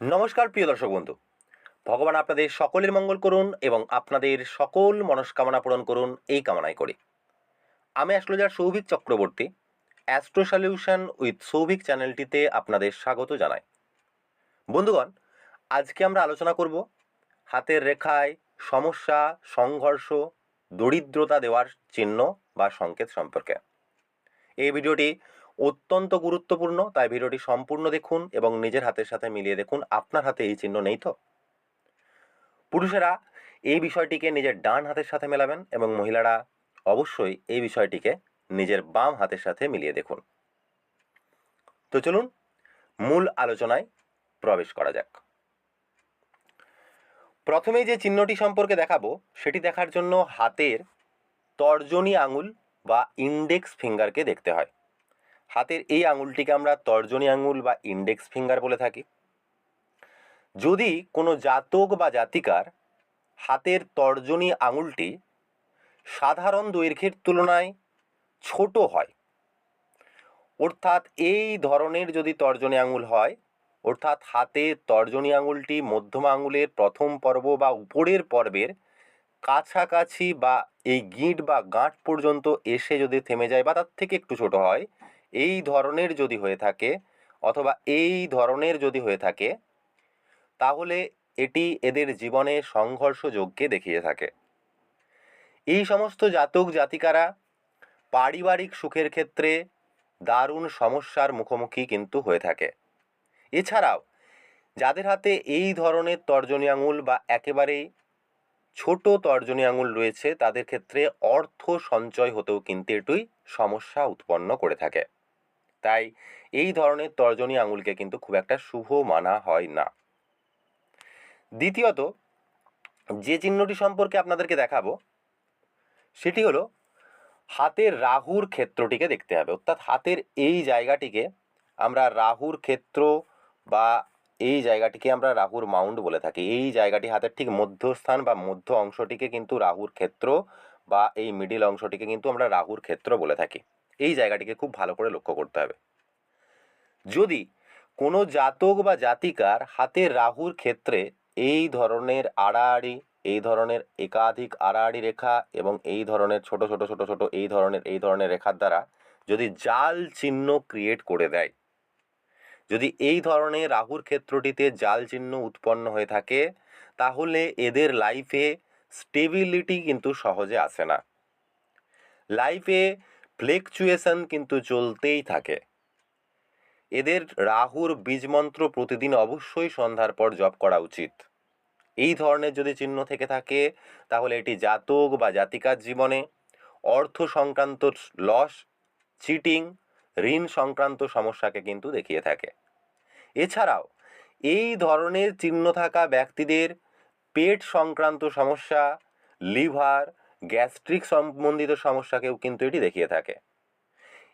নমস্কার, প্রিয় দর্শক বন্ধু। ভগবান আপনাদের সকলের মঙ্গল করুন এবং আপনাদের সকল মনস্কামনা পূরণ করুন এই কামনাই করি। আমি astrologer Souvik Chakraborty, astro solution with Souvik চ্যানেলটিতে আপনাদের স্বাগত জানাই। বন্ধুগণ, আজকে আমরা আলোচনা করব হাতের রেখায় সমস্যা, সংঘর্ষ, দরিদ্রতা দেওয়ার চিহ্ন বা সংকেত সম্পর্কে। এই ভিডিওটি অত্যন্ত গুরুত্বপূর্ণ। তাই ভিডিওটি সম্পূর্ণ দেখুন এবং নিজের হাতের সাথে মিলিয়ে দেখুন। আপনার হাতে এই চিহ্ন নেই তো? পুরুষেরা এই বিষয়টিকে নিজের ডান হাতের সাথে মেলাবেন এবং মহিলারা অবশ্যই এই বিষয়টিকে নিজের বাম হাতের সাথে মিলিয়ে দেখুন। তো চলুন মূল আলোচনায় প্রবেশ করা যাক। প্রথমেই যে চিহ্নটি সম্পর্কে দেখাবো, সেটি দেখার জন্য হাতের তর্জনী আঙুল বা ইন্ডেক্স ফিঙ্গারকে দেখতে হয়। হাতের এই আঙুলটিকে আমরা তর্জনী আঙুল বা ইন্ডেক্স ফিঙ্গার বলে থাকি। যদি কোনো জাতক বা জাতিকার হাতের তর্জনী আঙুলটি সাধারণ দৈর্ঘ্যের তুলনায় ছোট হয়, অর্থাৎ এই ধরনের যদি তর্জনী আঙুল হয়, অর্থাৎ হাতে তর্জনী আঙুলটি মধ্যম আঙুলের প্রথম পর্ব বা উপরের পর্বের কাছাকাছি বা এই গিঁট বা গাঁট পর্যন্ত এসে যদি থেমে যায় বা তার থেকে একটু ছোট হয় এই ধরনের যদি হয়ে থাকে অথবা এই ধরনের যদি হয়ে থাকে, তাহলে এটি এদের জীবনে সংঘর্ষ যোগকে দেখিয়ে থাকে। এই সমস্ত জাতক জাতিকারা পারিবারিক সুখের ক্ষেত্রে দারুণ সমস্যার মুখোমুখি কিন্তু হয়ে থাকে। এছাড়াও, যাদের হাতে এই ধরনের তর্জনী আঙুল বা একেবারেই ছোট তর্জনী আঙুল রয়েছে, তাদের ক্ষেত্রে অর্থ সঞ্চয় হতেও কিন্তু এটুই সমস্যা উৎপন্ন করে থাকে। তাই এই ধরনের তর্জনী আঙুলকে কিন্তু খুব একটা শুভ মানা হয় না। দ্বিতীয়ত, যে চিহ্নটি সম্পর্কে আপনাদেরকে দেখাবো, সেটি হলো হাতের রাহুর ক্ষেত্রটিকে দেখতে হবে। অর্থাৎ হাতের এই জায়গাটিকে আমরা রাহুর ক্ষেত্র বা এই জায়গাটিকে আমরা রাহুর মাউন্ট বলে থাকি। এই জায়গাটি হাতের ঠিক মধ্যস্থান বা মধ্য অংশটিকে কিন্তু রাহুর ক্ষেত্র বা এই মিডিল অংশটিকে কিন্তু আমরা রাহুর ক্ষেত্র বলে থাকি। এই জায়গাটিকে খুব ভালো করে লক্ষ্য করতে হবে। যদি কোনো জাতক বা জাতিকার হাতের রাহুর ক্ষেত্রে এই ধরনের আড়াআড়ি, এই ধরনের একাধিক আড়াআড়ি রেখা এবং এই ধরনের ছোট ছোট ছোট ছোট এই ধরনের এই ধরনের রেখার দ্বারা যদি জাল চিহ্ন ক্রিয়েট করে দেয়, যদি এই ধরনের রাহুর ক্ষেত্রটিতে জাল চিহ্ন উৎপন্ন হয়ে থাকে, তাহলে এদের লাইফে স্টেবিলিটি কিন্তু সহজে আসে না। লাইফে ফ্লেকচুয়েশন কিন্তু চলতেই থাকে। এদের রাহুর বীজমন্ত্র প্রতিদিন অবশ্যই সন্ধ্যার পর জপ করা উচিত। এই ধরনের যদি চিহ্ন থেকে থাকে, তাহলে এটি জাতক বা জাতিকার জীবনে, অর্থ সংক্রান্ত লস চিটিং ঋণ সংক্রান্ত সমস্যাকে কিন্তু দেখিয়ে থাকে। এছাড়াও, এই ধরনের চিহ্ন থাকা ব্যক্তিদের পেট সংক্রান্ত সমস্যা, লিভার গ্যাস্ট্রিক সম্বন্ধিত সমস্যাকেও কিন্তু এটি দেখিয়ে থাকে।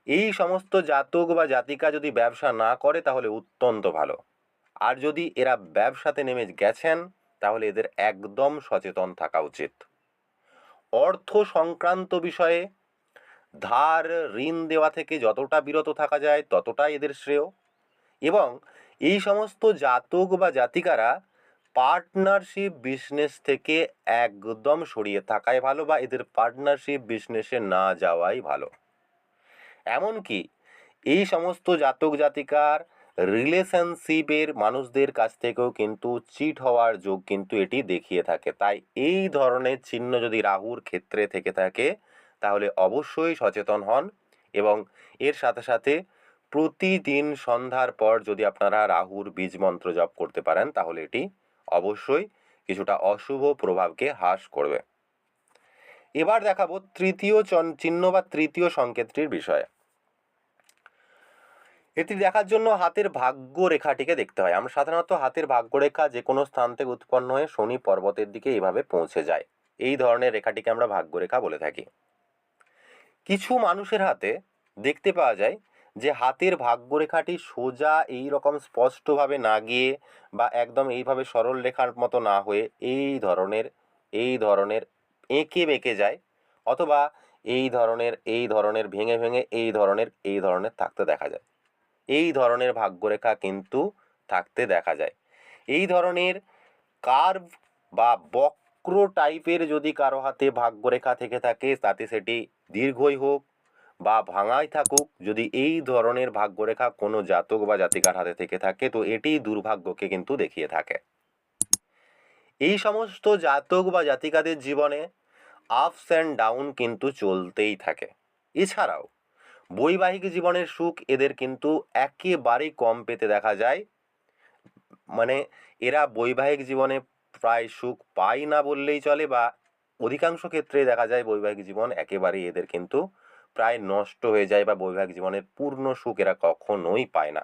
এই সমস্ত জাতক বা জাতিকা যদি ব্যবসা না করে, তাহলে অত্যন্ত ভালো। আর যদি এরা ব্যবসাতে নেমে গেছেন, তাহলে এদের একদম সচেতন থাকা উচিত। অর্থ সংক্রান্ত বিষয়ে ধার, ঋণ দেওয়া থেকে যতটা বিরত থাকা যায়, ততটাই এদের শ্রেয়। এবং এই সমস্ত জাতক বা জাতিকারা পার্টনারশিপ বিজনেস থেকে একদম সরিয়ে থাকাই ভালো বা এদের পার্টনারশিপ বিজনেসে না যাওয়াই ভালো। এমনকি এই সমস্ত জাতক জাতিকার রিলেশনশিপের মানুষদের কাছ থেকেও কিন্তু চিট হওয়ার যোগ কিন্তু এটি দেখিয়ে থাকে। তাই এই ধরনের চিহ্ন যদি রাহুর ক্ষেত্রে থেকে থাকে, তাহলে অবশ্যই সচেতন হন এবং এর সাথে সাথে প্রতিদিন সন্ধ্যার পর যদি আপনারা রাহুর বীজ মন্ত্র জপ করতে পারেন, তাহলে এটি অবশ্যই কিছুটা অশুভ প্রভাবকে হ্রাস করবে। এবার দেখাবো তৃতীয় চিহ্ন বা তৃতীয় সংকেতটির বিষয়ে। এটি দেখার জন্য হাতের ভাগ্য রেখাটিকে দেখতে হয়। আমরা সাধারণত হাতের ভাগ্যরেখা যে কোনো স্থান থেকে উৎপন্ন হয়ে শনি পর্বতের দিকে এইভাবে পৌঁছে যায়। এই ধরনের রেখাটিকে আমরা ভাগ্যরেখা বলে থাকি। কিছু মানুষের হাতে দেখতে পাওয়া যায় যে হাতের ভাগ্যরেখাটি সোজা এই রকম স্পষ্টভাবে না গিয়ে বা একদম এইভাবে সরল রেখার মতো না হয়ে এই ধরনের এই ধরনের এঁকে বেঁকে যায় অথবা এই ধরনের এই ধরনের, ভেঙে ভেঙে এই ধরনের এই ধরনের থাকতে দেখা যায়। এই ধরনের ভাগ্যরেখা কিন্তু থাকতে দেখা যায়। এই ধরনের কার্ভ বা বক্র টাইপের যদি কারও হাতে ভাগ্যরেখা থেকে থাকে, তাতে সেটি দীর্ঘই হোক বা ভাঙাই থাকুক, যদি এই ধরনের ভাগ্যরেখা কোনো জাতক বা জাতিকার হাতে থেকে থাকে, তো এটি দুর্ভাগ্যকে কিন্তু দেখিয়ে থাকে। এই সমস্ত জাতক বা জাতিকাদের জীবনে আপস অ্যান্ড ডাউন কিন্তু চলতেই থাকে। এছাড়াও, বৈবাহিক জীবনের সুখ এদের কিন্তু একেবারেই কম পেতে দেখা যায়। মানে এরা বৈবাহিক জীবনে প্রায় সুখ পায় না বললেই চলে বা অধিকাংশ ক্ষেত্রে দেখা যায় বৈবাহিক জীবন একেবারেই এদের কিন্তু প্রায় নষ্ট হয়ে যায় বা বৈবাহিক জীবনের পূর্ণ সুখ এরা কখনোই পায় না।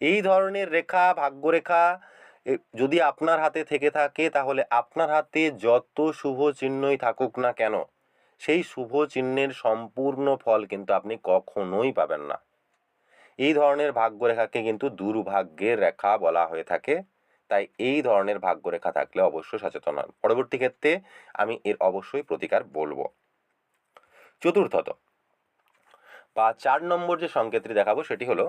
এই ধরনের রেখা, ভাগ্যরেখা যদি আপনার হাতে থেকে থাকে, তাহলে আপনার হাতে যত শুভ চিহ্নই থাকুক না কেন, সেই শুভ চিহ্নের সম্পূর্ণ ফল কিন্তু আপনি কখনোই পাবেন না। এই ধরনের ভাগ্যরেখাকে কিন্তু দুর্ভাগ্যের রেখা বলা হয়ে থাকে। তাই এই ধরনের ভাগ্যরেখা থাকলে অবশ্যই সচেতন হন। পরবর্তী ক্ষেত্রে আমি এর অবশ্যই প্রতিকার বলব। চতুর্থত। বা চার নম্বর যে সংকেতটি দেখাবো সেটি হলো,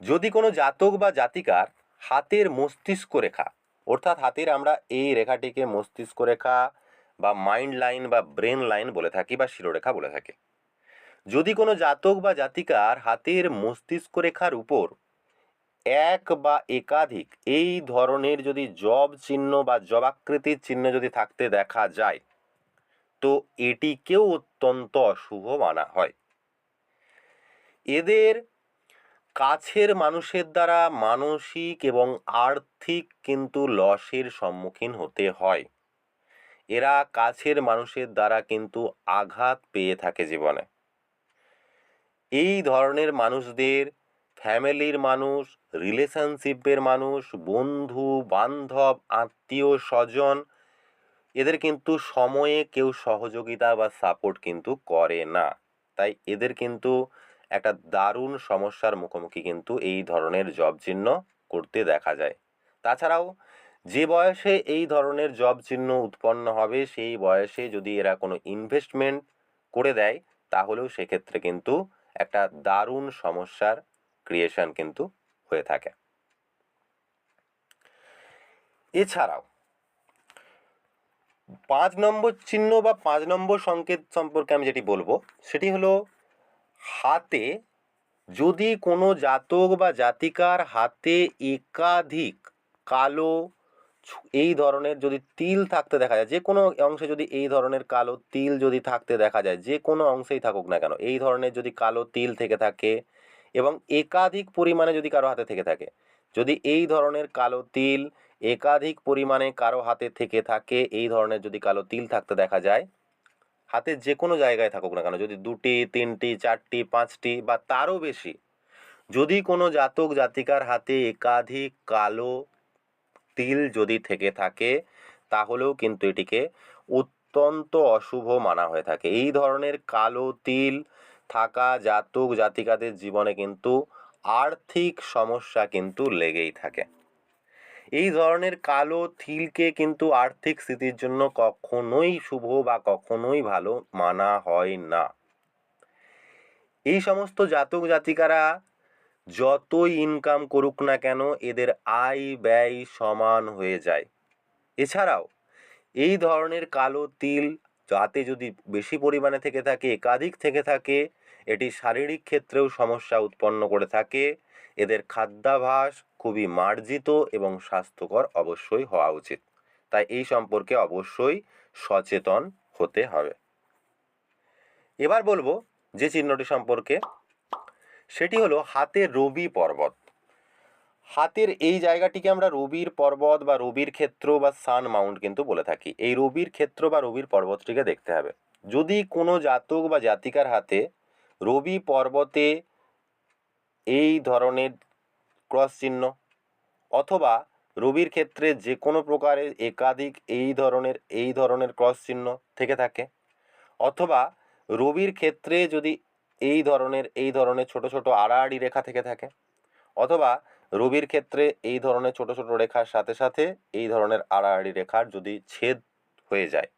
যদি কোনো জাতক বা জাতিকার হাতের মস্তিষ্ক রেখা, অর্থাৎ হাতের আমরা এই রেখাটিকে মস্তিষ্ক রেখা বা মাইন্ড লাইন বা ব্রেন লাইন বলে থাকি বা শিরোরেখা বলে থাকি, যদি কোনো জাতক বা জাতিকার হাতের মস্তিষ্ক রেখার উপর এক বা একাধিক এই ধরনের যদি জব চিহ্ন বা জবাকৃতির চিহ্ন যদি থাকতে দেখা যায় তো এটিকেও অত্যন্ত অশুভ মানা হয়। এদের কাছের মানুষের দ্বারা মানসিক এবং আর্থিক কিন্তু লসের সম্মুখীন হতে হয়। এরা কাছের মানুষের দ্বারা কিন্তু আঘাত পেয়ে থাকে জীবনে। এই ধরনের মানুষদের ফ্যামিলির মানুষ, রিলেশনশিপের মানুষ, বন্ধু, বান্ধব, আত্মীয়, স্বজন এদের কিন্তু সময়ে কেউ সহযোগিতা বা সাপোর্ট কিন্তু করে না। তাই এদের কিন্তু একটা দারুণ সমস্যার মুখোমুখি কিন্তু এই ধরনের জব চিহ্ন করতে দেখা যায়। তাছাড়াও যে বয়সে এই ধরনের জব চিহ্ন উৎপন্ন হবে, সেই বয়সে যদি এরা কোনো ইনভেস্টমেন্ট করে দেয়, তাহলেও সেক্ষেত্রে কিন্তু একটা দারুণ সমস্যার ক্রিয়েশন কিন্তু হয়ে থাকে। এছাড়াও পাঁচ নম্বর চিহ্ন বা পাঁচ নম্বর সংকেত সম্পর্কে আমি যেটি বলব, সেটি হলো হাতে যদি কোনো জাতক বা জাতিকার হাতে একাধিক কালো এই ধরনের যদি তিল থাকতে দেখা যায়, যে কোনো অংশে যদি এই ধরনের কালো তিল যদি থাকতে দেখা যায়, যে কোনো অংশেই থাকুক না কেন, এই ধরনের যদি কালো তিল থেকে থাকে এবং একাধিক পরিমাণে যদি কারও হাতে থেকে থাকে, যদি এই ধরনের কালো তিল একাধিক পরিমাণে কারও হাতে থেকে থাকে, এই ধরনের যদি কালো তিল থাকতে দেখা যায় হাতের যে কোনো জায়গায় থাকুক না কেন, যদি দুটি, তিনটি, চারটি, পাঁচটি বা তারও বেশি, যদি কোনো জাতক, জাতিকার হাতে একাধিক কালো তিল যদি থেকে থাকে, তাহলেও কিন্তু এটিকে অত্যন্ত অশুভ মানা হয়ে থাকে। এই ধরনের কালো তিল থাকা জাতক, জাতিকাদের জীবনে কিন্তু আর্থিক সমস্যা কিন্তু লেগেই থাকে। এই ধরনের কালো তিলকে কিন্তু আর্থিক স্থিতির জন্য কখনোই শুভ বা কখনোই ভালো মানা হয় না। এই সমস্ত জাতক জাতিকারা যতই ইনকাম করুক না কেন এদের আয় ব্যয় সমান হয়ে যায়। এছাড়াও এই ধরনের কালো তিল যাতে যদি বেশি পরিমাণে থেকে থাকে, একাধিক থেকে থাকে, এটি শারীরিক ক্ষেত্রেও সমস্যা উৎপন্ন করে থাকে। এদের খাদ্যাভাস খুবই মার্জিত এবং স্বাস্থ্যকর অবশ্যই হওয়া উচিত। তাই এই সম্পর্কে অবশ্যই সচেতন হতে হবে। এবার বলব যে চিহ্নটি সম্পর্কে, সেটি হলো হাতে রবি পর্বত। হাতের এই জায়গাটিকে আমরা রবির পর্বত বা রবির ক্ষেত্র বা সান মাউন্ট কিন্তু বলে থাকি। এই রবির ক্ষেত্র বা রবির পর্বতটিকে দেখতে হবে। যদি কোনো জাতক বা জাতিকার হাতে রবি পর্বতে এই ধরনের ক্রস চিহ্ন অথবা রবির ক্ষেত্রে যে কোনো প্রকারের একাধিক এই ধরনের এই ধরনের ক্রস চিহ্ন থেকে থাকে। অথবা রবির ক্ষেত্রে যদি এই ধরনের এই ধরনের ছোট ছোট আড়াআড়ি রেখা থেকে থাকে। অথবা রবির ক্ষেত্রে এই ধরনের ছোট ছোট রেখার সাথে সাথে এই ধরনের আড়াআড়ি রেখার যদি ছেদ হয়ে যায়।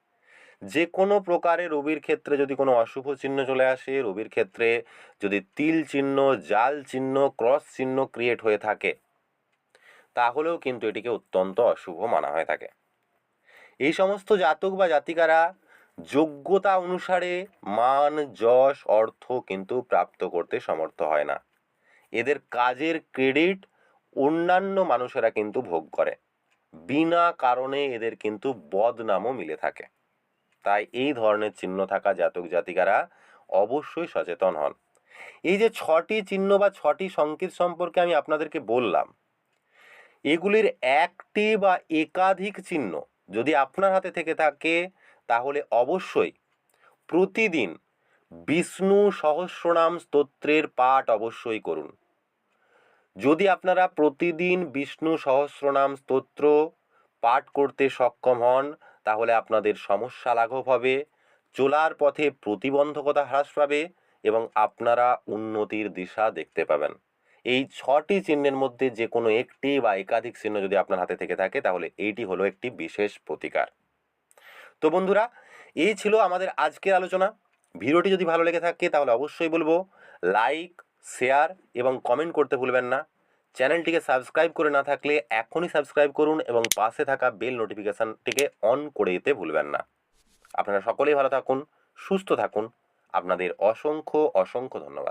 যে কোনো প্রকারে রবির ক্ষেত্রে যদি কোনো অশুভ চিহ্ন চলে আসে, রবির ক্ষেত্রে যদি তিল চিহ্ন, জাল চিহ্ন, ক্রস চিহ্ন ক্রিয়েট হয়ে থাকে, তাহলেও কিন্তু এটিকে অত্যন্ত অশুভ মানা হয়ে থাকে। এই সমস্ত জাতক বা জাতিকারা যোগ্যতা অনুসারে মান, যশ, অর্থ কিন্তু প্রাপ্ত করতে সমর্থ হয় না। এদের কাজের ক্রেডিট অন্যান্য মানুষেরা কিন্তু ভোগ করে। বিনা কারণে এদের কিন্তু বদনামও মিলে থাকে। তাই এই ধরনের চিহ্ন থাকা জাতক জাতিকারা অবশ্যই সচেতন হন। এই যে ছটি চিহ্ন বা ছটি সংকেত সম্পর্কে আমি আপনাদেরকে বললাম, এগুলির একটি বা একাধিক চিহ্ন যদি আপনার হাতে থেকে থাকে, তাহলে অবশ্যই প্রতিদিন বিষ্ণু সহস্রনাম স্তোত্রের পাঠ অবশ্যই করুন। যদি আপনারা প্রতিদিন বিষ্ণু সহস্রনাম স্তোত্র পাঠ করতে সক্ষম হন তাহলে আপনাদের সমস্যা লাঘব হবে, চলার পথে প্রতিবন্ধকতা হ্রাস পাবে এবং আপনারা উন্নতির দিশা দেখতে পাবেন। এই ছটি চিহ্নের মধ্যে যে কোনো একটি বা একাধিক চিহ্ন যদি আপনার হাতে থেকে থাকে, তাহলে এইটি হলো একটি বিশেষ প্রতিকার। তো বন্ধুরা এই ছিল আমাদের আজকের আলোচনা। ভিডিওটি যদি ভালো লেগে থাকে, তাহলে অবশ্যই বলব, লাইক, শেয়ার এবং কমেন্ট করতে ভুলবেন না। চ্যানেলটিকে সাবস্ক্রাইব করে না থাকলে এখনই সাবস্ক্রাইব করুন এবং পাশে থাকা বেল নোটিফিকেশানটিকে অন করে দিতে ভুলবেন না। আপনারা সকলেই ভালো থাকুন, সুস্থ থাকুন। আপনাদের অসংখ্য অসংখ্য ধন্যবাদ।